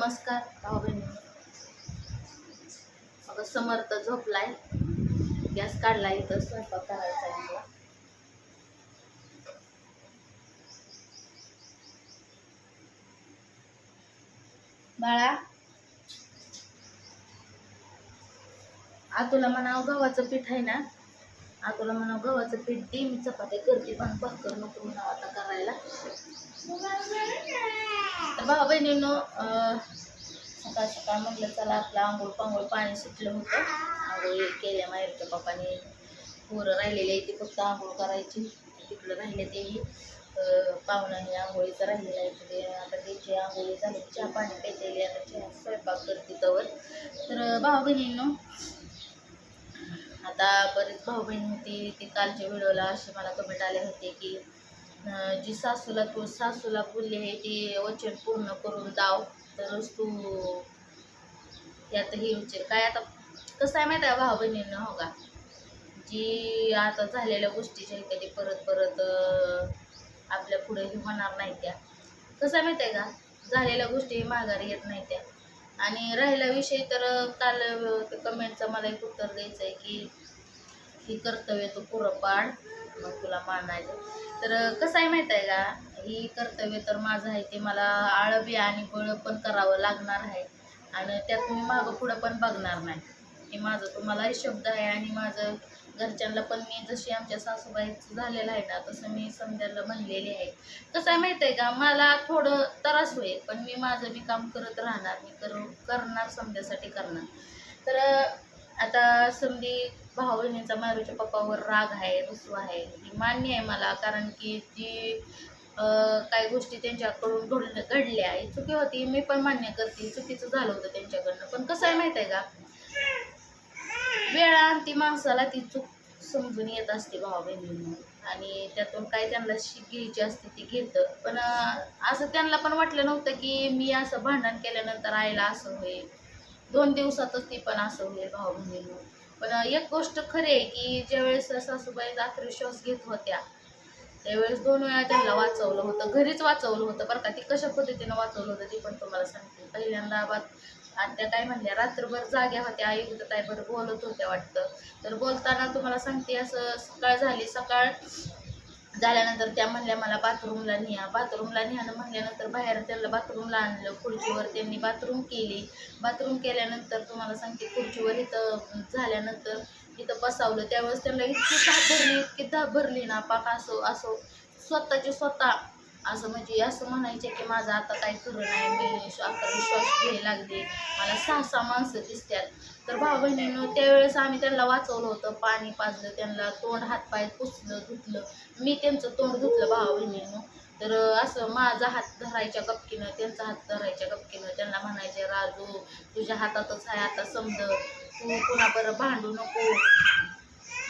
नमस्कार भाऊ बहिणी. अगं समर्थ झोपलाय. गॅस काढला इथं स्वयंपाक करायचा आहे मला. बाळा. आतुला म्हणावं गव्हाचं पीठ आहे ना? आतुला म्हणावं गव्हाचं पीठ दे मी चपात्या करते पण भाकर नको म्हणावं आता करायला. भाऊ बहिणींनो सकाळ सकाळ म्हटलं चला आपलं आंघोळ पांघोळ पाणी सुटलं होतं. आंघोळ केल्या माहेरच्या पप्पाने पोरं राहिलेले आहे ती फक्त आंघोळ करायची. तिकडं राहिले तेही. अं, आंघोळीचं राहिलेलं आहे. तिथे आता त्याची आंघोळी झाली. चहा पाणी प्यायलेली आता चहा स्वयंपाक करते तवर. तर भाऊ बहिणींनो आता बरेच भाऊ बहीण होती. ती कालच्या व्हिडिओला असे मला कमेंट आले होते की जी सासूला तू सासूला बोलली आहे ती वचन पूर्ण करून दाव तरच तू यात हे उचल. काय आता कसं आहे माहिती आहे भाऊ बहिणींना हो का? जी आता झालेल्या गोष्टीच्या आहेत त्या ती परत परत आपल्या पुढे हे होणार नाही त्या. कसं आहे माहिती आहे का? झालेल्या गोष्टी माघारी येत नाही त्या. आणि राहिला विषय तर काल कमेंटचं मला एक उत्तर द्यायचं आहे की ही कर्तव्य तू पुरं पाड मग तुला मानायचं. तर कसं आहे माहीत आहे का? ही कर्तव्य तर माझं आहे ते मला आळबी आणि बळ पण करावं लागणार आहे. आणि त्यात मी मागं पुढं पण बघणार नाही. हे माझं तुम्हालाही शब्द आहे आणि माझं घरच्यांना पण मी जशी आमच्या सासूबाईचं झालेलं आहे ना तसं मी समजायला म्हणलेली आहे. कसं आहे माहीत आहे का? मला थोडं त्रास होईल पण मी माझं मी काम करत राहणार मी करू करणार समजासाठी करणार. तर आता समधी भाऊ बहिणीचा मारूच्या पप्पावर राग आहे रुसू आहे. ही मान्य आहे मला कारण की जी काही गोष्टी त्यांच्याकडून घडल्या घडल्या ही चुकी होती मी पण मान्य करते चुकीचं झालं होतं त्यांच्याकडनं. पण कसं आहे माहीत आहे का? वेळा ती माणसाला ती चूक समजून येत असते भाऊ बहिणींना. आणि त्यातून काय त्यांना शिक घ्यायची असते ती घेतं. पण असं त्यांना पण वाटलं नव्हतं की मी असं भांडण केल्यानंतर आईला असं होईल. दोन दिवसातच ती पण असं होईल भाऊ बहिणींनो. पण एक गोष्ट खरी आहे की ज्यावेळेस सासूबाई रात्री श्वास घेत होत्या त्यावेळेस दोन वेळा त्यांना वाचवलं होतं. घरीच वाचवलं होतं बरं का. ती कशा पद्धतीनं वाचवलं होतं ती पण तुम्हाला सांगते. पहिल्यांदा बात आणि त्या काय म्हणल्या रात्रभर जाग्या होत्या. आई ताई बोलत होत्या वाटतं. तर बोलताना तुम्हाला सांगते असं सकाळ झाली. सकाळ झाल्यानंतर त्या म्हणल्या मला बाथरूमला न्या बाथरूमला न्यानं म्हणल्यानंतर बाहेर त्यांना बाथरूमला आणलं खुर्चीवर त्यांनी बाथरूम केली. बाथरूम केल्यानंतर तुम्हाला सांगते खुर्चीवर इथं झाल्यानंतर इथं बसावलं. त्यावेळेस त्यांना इतकी घाबरली इतकी घाबरली ना पाक असो असो स्वतःची स्वतः असं म्हणजे असं म्हणायचे की माझं आता काही खरं नाही मी आता विश्वास घ्यायला लागले. मला सहा सहा माणसं दिसतात. तर भाऊ बहिणीनं त्यावेळेस आम्ही त्यांना वाचवलं होतं पाणी पाजलं त्यांना तोंड हातपाय पुसलं धुतलं. मी त्यांचं तोंड धुतलं भाऊ बहिणीनं तर असं माझा हात धरायच्या गपकीनं त्यांचा हात धरायच्या गपकीनं त्यांना म्हणायचे राजू तुझ्या हातातच आहे आता समज. तू कुणा बरं भांडू नको.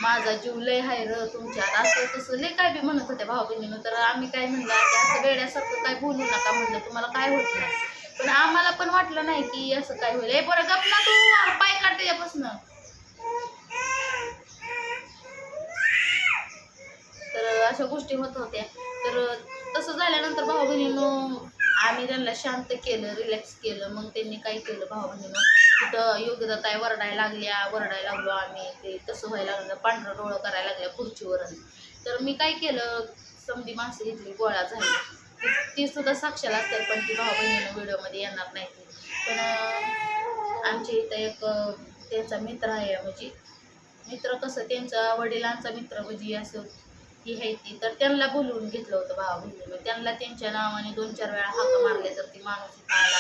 माझा जीव लय हाय र तुमच्या. असं तसं लय काय बी म्हणत होत्या भाऊ बहिणीनं तर आम्ही काय म्हणलं की असं वेड्यासारखं काय बोलू नका म्हणलं. तुम्हाला काय होत नाही. पण आम्हाला पण वाटलं नाही की असं काय होईल. हे बरं गप ना तू. पाय काढ त्याच्यापासून. तर अशा गोष्टी होत होत्या. तर तसं झाल्यानंतर भाऊ बहिणीनं आम्ही त्यांना शांत केलं रिलॅक्स केलं. मग त्यांनी काय केलं भाऊ बहिणीनं कुठं योग्यता ताई वरडायला लागल्या वरडायला लागलो आम्ही. ते तसं व्हायला लागलं पांढरं डोळं करायला लागल्या खुर्चीवरून. तर मी काय केलं समधी माणसं घेतली गोळा झाली ती- सुद्धा साक्षाला असतात पण ती भाऊ बहिणीनं व्हिडिओमध्ये येणार नाही पण आमच्या इथं एक त्यांचा मित्र आहे म्हणजे मित्र कसं त्यांचा वडिलांचा मित्र म्हणजे असं ही आहे ती. तर त्यांना बोलवून घेतलं होतं भावा बहिणीनं त्यांना त्यांच्या नावाने दोन चार वेळा हाक मारले तर ती माणूस इथं आला.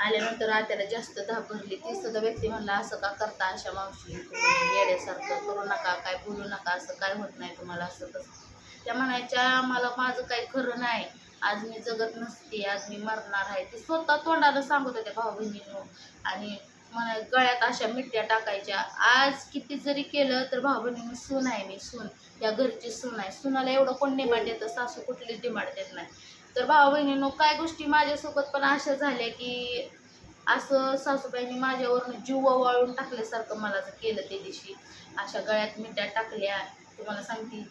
आल्यानंतर आत्याला जास्त धाप भरली. ती सुद्धा व्यक्ती म्हणला असं का करता अशा मावशी? तुम्ही करू नका काय बोलू नका असं काय होत नाही तुम्हाला असं तसं. त्या म्हणायच्या मला माझं काही खरं नाही. आज मी जगत नसते आज मी मरणार आहे. ती स्वतः तोंडाला सांगत होत्या भाऊ बहिणीनं. आणि म्हणा गळ्यात अशा मिठ्या टाकायच्या. आज किती जरी केलं तर भाऊ बहिणीनं सून आहे मी सून. या घरची सून आहे. सुनाला एवढं कोण डिमांड देतं सासू कुठलीच डिमांड देत नाही. तर भाऊ बहिणींनो काय गोष्टी माझ्यासोबत पण अशा झाल्या की असं सासूबाईंनी माझ्यावरून जीव वाळून टाकल्यासारखं मला जर केलं त्या दिवशी. अशा गळ्यात मिठ्या टाकल्या. तुम्हाला सांगते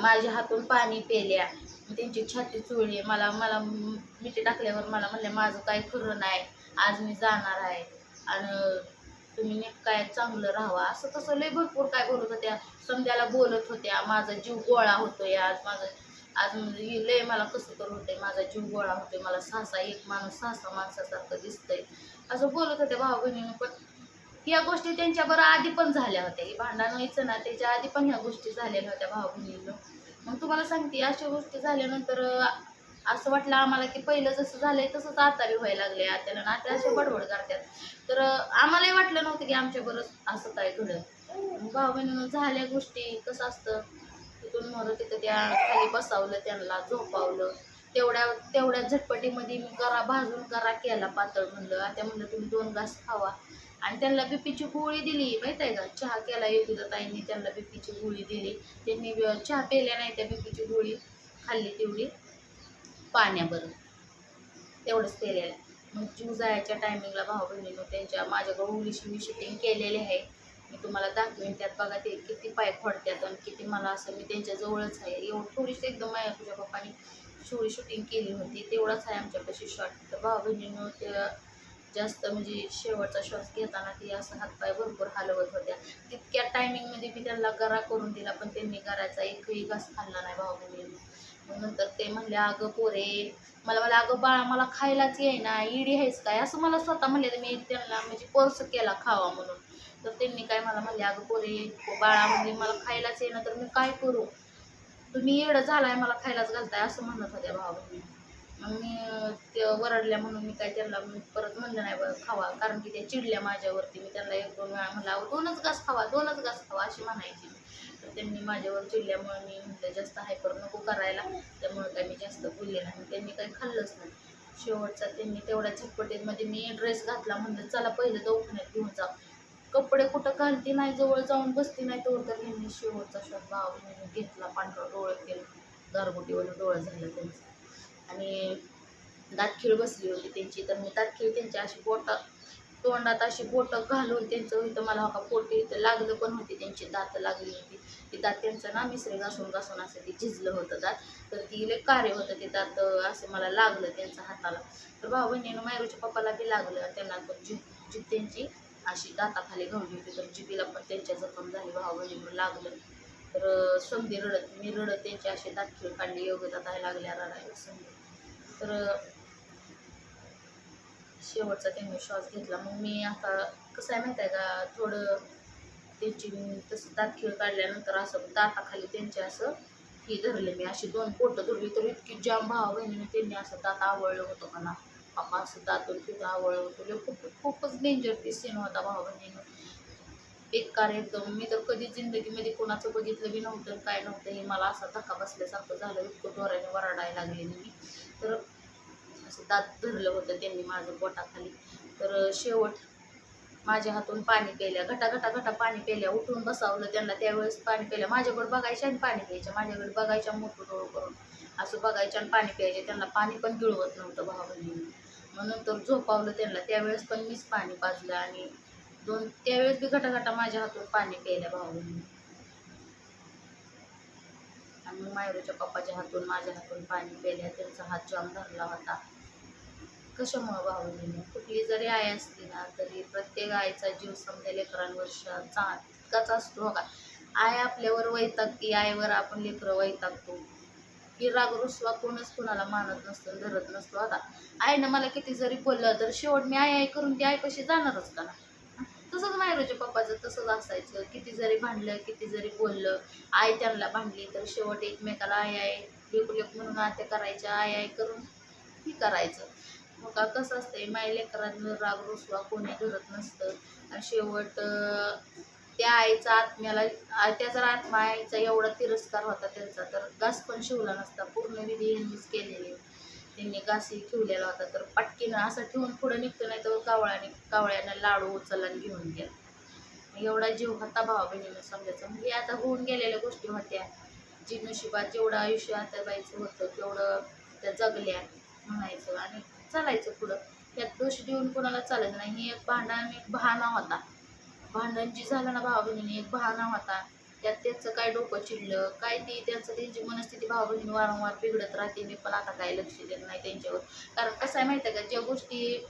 माझ्या हातून पाणी पेल्या त्यांची छाती चुळली. मला मला मिठी टाकल्यावर मला म्हणले माझं काय खरं नाही. आज मी जाणार आहे. आणि तुम्ही नीट काय चांगलं राहावा? असं तसं लय भरपूर काय बोलत होत्या. संध्याला बोलत होत्या. माझा जीव गोळा होतोय आज. माझं आज म्हणजे ही लय मला कसं कर होतंय माझा जीव गोळा होतोय मला सहासा एक माणूस सहासा माणसासारखं दिसतंय. असं बोलत होते भाऊ बहिणीनं पण या गोष्टी त्यांच्या बरं आधी पण झाल्या होत्या. ही भांडण व्हायचं ना त्याच्या आधी पण ह्या गोष्टी झालेल्या होत्या भाऊ बहिणीनं मग तुम्हाला सांगते अशा गोष्टी झाल्यानंतर असं वाटलं आम्हाला की पहिलं जसं झालंय तसंच आता बी व्हायला लागले आत्याला ना आता असे बडबड करतात. तर आम्हालाही वाटलं नव्हतं की आमच्या असं काय घडलं. भाऊ बहिणीनं झाल्या गोष्टी कसं असतं? उठून म्हणून तिथं त्या खाली बसावलं त्यांना झोपावलं. तेवढ्या तेवढ्या झटपटीमध्ये मी करा भाजून करा केला पातळ म्हणलं. आता म्हणलं तुम्ही दोन घास खावा. आणि त्यांना बीपीची गोळी दिली माहीत आहे का? चहा केला योगिता ताईंनी त्यांना बीपीची गोळी दिली. त्यांनी चहा पेल्या नाही त्या बीपीची गोळी खाल्ली तेवढी पाण्याबरोबर तेवढंच पेलेलं. मग जीव जायच्या टायमिंगला भाऊ बहिणीनं त्यांच्या माझ्याकडे उलीशी मी शूटिंग केलेली आहे. मी तुम्हाला दाखवेन. त्यात बघा ते किती पाय खोडतात आणि किती मला असं मी त्यांच्या जवळच आहे. एवढं थोडीशी एकदम माझ्या तुझ्या पप्पानी. थोडी शूटिंग केली होती. तेवढाच आहे आमच्यापाशी शॉट तर भाऊ बहिणीनं ते जास्त म्हणजे शेवटचा श्वास घेताना ती असं हातपाय भरपूर हलवत होत्या. तितक्या टायमिंगमध्ये मी त्यांना गरा करून दिला पण त्यांनी गराचा एकही घास खाल्ला नाही भाऊ बहिणीनं. मग नंतर ते म्हणले अगं पोरे मला मला अगं बाळा मला खायलाच येईना. इडी आहेस काय? असं मला स्वतः म्हणले तर मी त्यांना म्हणजे पर्स केला खावा म्हणून. तर त्यांनी काय मला म्हणले अगं पोरे बाळा म्हणजे मला खायलाच येईना तर मी काय करू? तुम्ही एवढं झालाय मला खायलाच घालताय असं म्हणत होत्या भाऊ बहिणी मग मी ते वरडल्या म्हणून मी काय त्यांना मी परत म्हणलं नाही खावा. कारण की त्या चिडल्या माझ्यावरती. मी त्यांना एक दोन वेळा म्हणला दोनच घास खावा दोनच घास खावा अशी म्हणायची. तर त्यांनी माझ्यावर चिडल्यामुळे मी म्हटलं जास्त हायपर नको करायला. त्यामुळे काय मी जास्त बोलले नाही. त्यांनी काही खाल्लंच नाही. शेवटचा त्यांनी तेवढ्या झटपटीमध्ये मी ड्रेस घातला म्हणलं चला पहिलं दवाखान्यात घेऊन जा. कपडे कुठं घालते नाही जवळ जाऊन बसते नाही तेवढं तर ह्यांनी शेवटचा शॉट भाव घेतला पांढरा डोळं केलं. गारगोटीवर डोळं झालं त्यांचं. आणि दातखीळ बसली होती त्यांची. तर मी दातखीळ त्यांची अशी बोटं तोंडात अशी बोटं घालून त्यांचं इथं मला हो का पोटी इथं लागलं पण होती त्यांची दात लागली होती. ती दात त्यांचं ना मिसरे घासून घासून असं ते झिजलं होतं दात. तर ती लय कार्य होतं ते दात असं मला लागलं त्यांच्या हाताला. तर भाऊ बहिणीनं मायरूच्या पप्पाला बी लागलं त्यांना पण जी जीप त्यांची. अशी दाताखाली घावली होती. तर म्हणजे जिबीला पण त्यांच्या जखम झाली भावबहिणीवर लागलं. तर समधी रडत मी रडत त्यांची अशी दातखीळ काढली योग्य ताई लागल्या रडायला समधी तर शेवटचा त्यांनी श्वास घेतला. मग मी आता कसं आहे माहिती आहे का थोडं त्यांची तसं दातखीळ काढल्यानंतर असं दाताखाली त्यांचे असं हे धरले मी. अशी दोन पोटं धरली तर इतकी जाम भावा बहिणीने त्यांनी असं दात आवळलं होतं का ना आपण असं दातून तिथं आवळलं खूप खूपच डेंजर ती सीन होता भावा बहिणीनं बेकार एकदम मी तर कधी जिंदगीमध्ये कोणाचं बघितलं बी नव्हतं काय नव्हतं हे मला असा धक्का बसल्यासारखं झालं. इतकं ढोराने वरडायला लागले मी. तर असं दात धरलं होतं त्यांनी माझं पोटाखाली. तर शेवट माझ्या हातून पाणी प्यायल्या घटा घटा घटा पाणी प्यायल्या उठून बसावलं त्यांना. त्यावेळेस पाणी प्यायलं माझ्याकडे बघायच्या आणि पाणी प्यायच्या. माझ्याकडे बघायच्या मोठं डोळं करून. असं बघायच्या आणि पाणी प्यायचे त्यांना पाणी पण गिळवत नव्हतं भावाबहिणीने म्हणून नंतर झोपावलं त्यांना. त्यावेळेस पण मीच पाणी पाजलं आणि दोन त्यावेळेस बी घटाघटा माझ्या हातून पाणी प्यायल्या भावाबहिणीने आणि मग मायरूच्या पप्पाच्या हातून माझ्या हातून पाणी प्यायल्या त्यांचा हात जाम धरला होता. कशामुळं भावनेने कुठली जरी आई असली ना तरी प्रत्येक आईचा जीव समजा लेकरांवरच्या तितकाच असतो हो का आई आपल्यावर वैतागती आईवर आपण लेकरं वैतागतो. की राग रुसवा कोणच कोणाला मानत नसतं धरत नसतो. आता आईनं मला किती जरी बोललं तर शेवट मी आई आई करून ती आईपाशी जाणारच का? ना तसंच मायरोच्या पप्पाचं तसंच असायचं. किती जरी भांडलं किती जरी बोललं आई त्यांना भांडली तर शेवट एकमेकाला आई आई लेकू लेक म्हणून आत्या करायच्या आई आई करून ही करायचं. मग का कसं असतंय माय लेकरांवर राग रुसवा कोणी धरत नसतं. आणि शेवट त्या आईचा आत्म्याला त्या जर आत्मा आईचा एवढा तिरस्कार होता त्यांचा तर घास पण शिवला नसता. पूर्ण विधी यांनीच केलेली. त्यांनी घासही ठेवलेला होता तर पटकीनं असं ठेवून पुढं निघतो नाही तर कावळ्याने कावळ्यानं लाडू उचलला आणि घेऊन गेला. एवढा जीव होता भावा बहिणीनं समजायचं. म्हणजे आता होऊन गेलेल्या गोष्टी होत्या. जी नशिबात जेवढं आयुष्य आता बाईचं होतं तेवढं त्या जगल्या म्हणायचं आणि चालायचं पुढं. त्यात दोष देऊन कोणाला चालत नाही. ही एक भांडण एक बहाणा होता. भांडण जी झालं ना भावा बहिणीने एक बहाणा होता. त्यात त्याचं काय डोकं चिडलं काय ती त्यांचं त्यांची मनस्थिती भाऊ बहिणी वारंवार बिघडत राहते मी पण आता काय लक्ष देत नाही त्यांच्यावर. कारण कसं आहे माहिती आहे का ज्या गोष्टी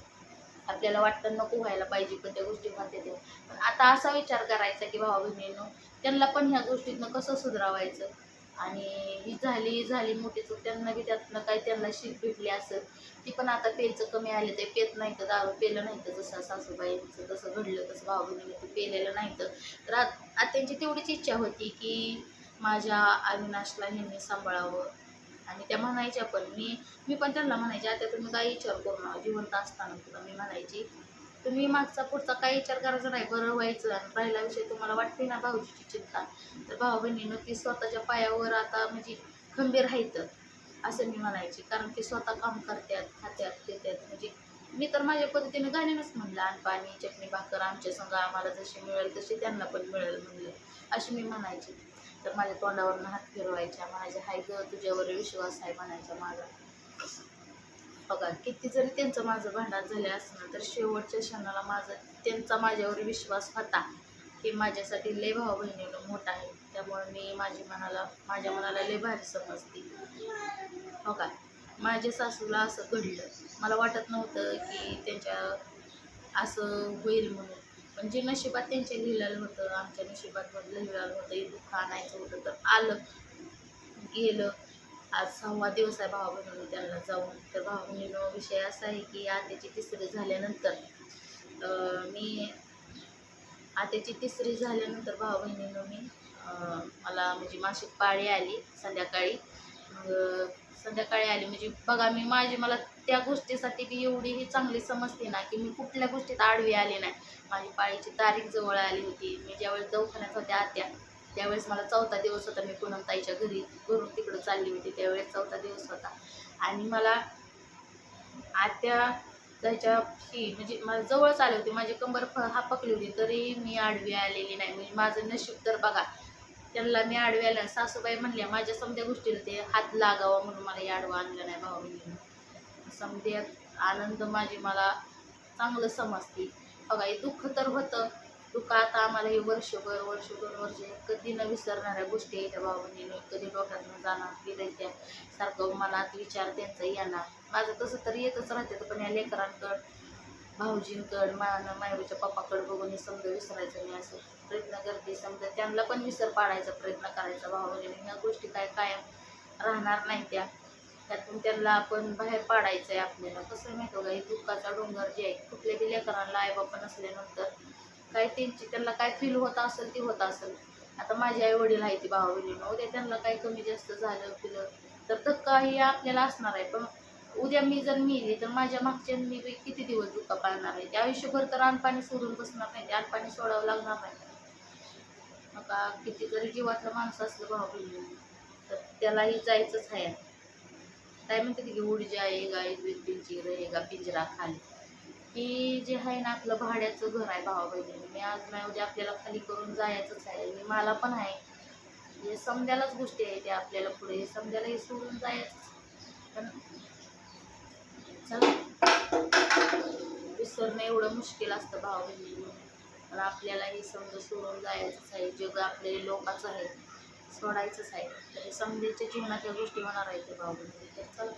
आपल्याला वाटतं नको व्हायला पाहिजे पण त्या गोष्टी म्हणते ते पण आता असा विचार करायचा की भाऊ बहिणीनं त्यांना पण ह्या गोष्टीतनं कसं सुधारावायचं? आणि ही झाली झाली मोठी चूक त्यांना बी त्यातनं काही त्यांना शीत भेटली असेल ती पण आता पेलचं कमी आले ते पेत नाही तर दारू पेलं नाही तर जसं सासूबाईंचं तसं घडलं तसं भाऊ बहिणीने ते पेलेलं नाही तर आत- आता त्यांची तेवढीच इच्छा होती की माझ्या अविनाशला ह्यांनी सांभाळावं. आणि त्या म्हणायच्या पण मी मी पण त्यांना म्हणायच्या आता तुम्ही काय विचार करू नका जिवंत असताना तुला मी म्हणायची तुम्ही मागचा पुढचा काही विचार करायचा नाही. बरं व्हायचं आणि राहिला विषय तुम्हाला वाटते ना भाऊजीची चिंता? तर भाऊ बहिणीनं ती स्वतःच्या पायावर आता म्हणजे खंबीर राहायचं असं मी म्हणायची. कारण की स्वतः काम करतात खात्यात देतात. म्हणजे मी तर माझ्या पद्धतीने गाण्यानंच म्हणलं आणि पाणी चटणी भाकर आमच्या संघ आम्हाला जशी मिळेल तशी त्यांना पण मिळेल म्हणलं. अशी मी म्हणायची. तर माझ्या तोंडावरनं हात फिरवायच्या. माझ्या हाय ग तुझ्यावर विश्वास आहे म्हणायचा माझा. बघा किती जरी त्यांचं माझं भांडण झालं असलं तर शेवटच्या क्षणाला माझा त्यांचा माझ्यावर विश्वास होता की माझ्यासाठी लय भाऊ बहिणीनं मोठा आहे. त्यामुळे मी माझी मनाला माझ्या मनाला लय भारी समजते. हो का माझ्या सासूला असं घडलं. मला वाटत नव्हतं की त्यांच्या असं होईल म्हणून. पण जे नशिबात त्यांच्या लिहिलेलं होतं आमच्या नशिबात लिहिलेलं होतं हे दुःख आणायचं होतं तर आलं गेलं. आज सहावा दिवस आहे भावा बहिणी त्यांना जाऊन. तर भावा बहिणीनो विषय असा आहे की आत्याची तिसरी झाल्यानंतर मी आत्याची तिसरी झाल्यानंतर भावा बहिणीनं मी मला म्हणजे मासिक पाळी आली संध्याकाळी. मग संध्याकाळी आली म्हणजे बघा मी माझी मला त्या गोष्टीसाठी मी एवढी ही चांगली समजते ना की मी कुठल्या गोष्टीत आडवी आली नाही. माझी पाळीची तारीख जवळ आली होती. मी ज्यावेळेस दवाखान्यात होत्या आत्या त्यावेळेस मला चौथा दिवस होता मी पूनमताईच्या घरी घरून तिकडं चालली होती त्यावेळेस चौथा दिवस होता. आणि मला आत्या त्याच्याशी म्हणजे मला जवळच आले होते माझी कंबर फ- हापकली होती तरी मी आडवी आलेली नाही. म्हणजे माझं नशीब तर बघा त्यांना मी आडवी आल्या सासूबाई म्हणल्या माझ्या समध्या गोष्टीला ते हात लागावा म्हणून मला या आडवा आणलं नाही भाऊ समध्यात आनंद माझी मला चांगलं समजते बघा हे दुःख तर होतं दुःख आता आम्हाला हे वर्षभर वर्ष दोन वर्ष कधी न विसरणाऱ्या गोष्टी आहेत भावनीनं कधी डोक्यातनं जाणार फिरायच्या सारखं मनात विचार त्यांचा येणार माझं तसं तर येतच राहते पण या लेकरांकडं भाऊजींकड मान मायरूच्या पप्पाकड बघून हे समजा विसरायचं मी असं प्रयत्न करते समजा त्यांना पण विसर पाडायचा प्रयत्न करायचा भावाने. ह्या गोष्टी काय कायम राहणार नाही त्या. त्यातून त्यांना आपण बाहेर पाडायचं आहे आपल्याला. कसं माहितो माहिती का? हे दुःखाचा डोंगर जे आहे कुठल्या बी लेकरांना आईबापा नसल्यानंतर काय त्यांची त्यांना काय फील होत असेल ती होत असेल. आता माझे आई वडील आहे ती भावा बहिणीनं उद्या त्यांना काही कमी जास्त झालं पिलं तर धक्का हे आपल्याला असणार आहे. पण उद्या मी जर मिली तर माझ्या मागच्या मी किती दिवस दुःख पाळणार आहे? ते आयुष्यभर तर अनपाणी सोडून बसणार नाही. ते अनपाणी सोडावं लागणार नाही. मग किती जरी जीवातलं माणसं असलं भाऊ बहिणी तर त्यालाही जायचंच आहे. काय म्हणते की उड जाए गाय बिलची रहेगा पिंजरा खाली. की जे आहे ना आपलं भाड्याचं घर आहे भावा बहिणी मी आज नाही उद्या आपल्याला खाली करून जायचंच आहे. मी मला पण आहे. हे समजायलाच गोष्टी आहे त्या आपल्याला पुढे. हे समजायला हे सोडून जायचं पण चला. विसरणं एवढं मुश्किल असतं भावा बहिणी पण आपल्याला हे समज सोडून जायचंच आहे. जग आपल्या लोकांचं आहे. सोडायचंच आहे. तर हे समजायच्या जीवनात गोष्टी होणार आहेत भाऊ बहिणी तर चला.